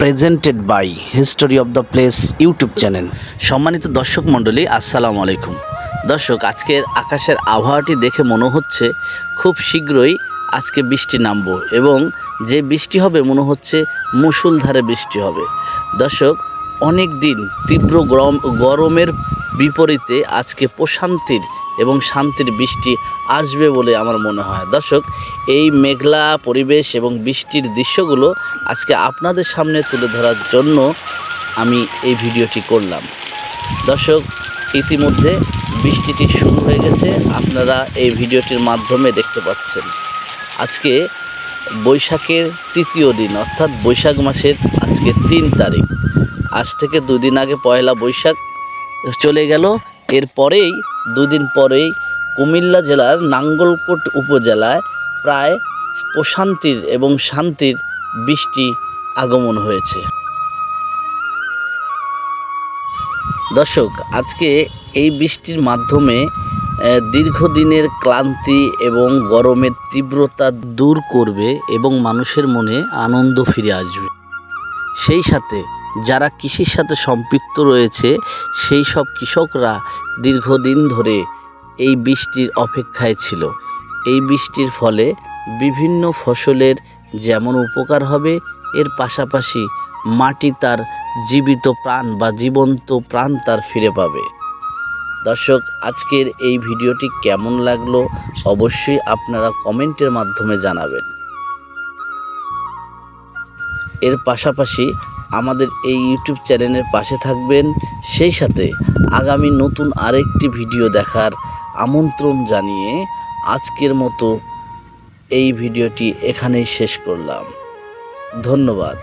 Presented by history of the place YouTube channel সম্মানিত দর্শক মণ্ডলী, আসসালামু আলাইকুম। দর্শক, আজকের আকাশের আবহাওয়াটি দেখে মনে হচ্ছে খুব শীঘ্রই আজকে বৃষ্টি নামবো এবং যে বৃষ্টি হবে মনে হচ্ছে মুষলধারে বৃষ্টি হবে। দর্শক অনেক দিন তীব্র গরম গরমের বিপরীতে আজকে প্রশান্তির এবং শান্তির বৃষ্টি আসবে বলে আমার মনে হয়। দর্শক, এই মেঘলা পরিবেশ এবং বৃষ্টির দৃশ্যগুলো আজকে আপনাদের সামনে তুলে ধরার জন্য আমি এই ভিডিওটি করলাম। দর্শক, ইতিমধ্যে বৃষ্টিটি শুরু হয়ে গেছে। আপনারা এই ভিডিওটির মাধ্যমে দেখতে পাচ্ছেন। আজকে বৈশাখের তৃতীয় দিন, অর্থাৎ বৈশাখ মাসের আজকে তিন তারিখ। আজ থেকে দুদিন আগে পয়লা বৈশাখ চলে গেল। এরপরেই দুদিন পরেই কুমিল্লা জেলার নাঙ্গলকোট উপজেলায় প্রায় প্রশান্তির এবং শান্তির বৃষ্টি আগমন হয়েছে। দর্শক, আজকে এই বৃষ্টির মাধ্যমে দীর্ঘদিনের ক্লান্তি এবং গরমের তীব্রতা দূর করবে এবং মানুষের মনে আনন্দ ফিরে আসবে। সেই সাথে যারা কৃষির সাথে সম্পৃক্ত রয়েছে, সেই সব কৃষকরা দীর্ঘদিন ধরে এই বৃষ্টির অপেক্ষায় ছিল। এই বৃষ্টির ফলে বিভিন্ন ফসলের যেমন উপকার হবে, এর পাশাপাশি মাটি তার জীবিত প্রাণ বা জীবন্ত প্রাণ তার ফিরে পাবে। দর্শক, আজকের এই ভিডিওটি কেমন লাগল অবশ্যই আপনারা কমেন্টের মাধ্যমে জানাবেন। এর পাশাপাশি আমাদের এই ইউটিউব চ্যানেলের পাশে থাকবেন। সেই সাথে আগামী নতুন আরেকটি ভিডিও দেখার আমন্ত্রণ জানিয়ে আজকের মতো এই ভিডিওটি এখানেই শেষ করলাম। ধন্যবাদ।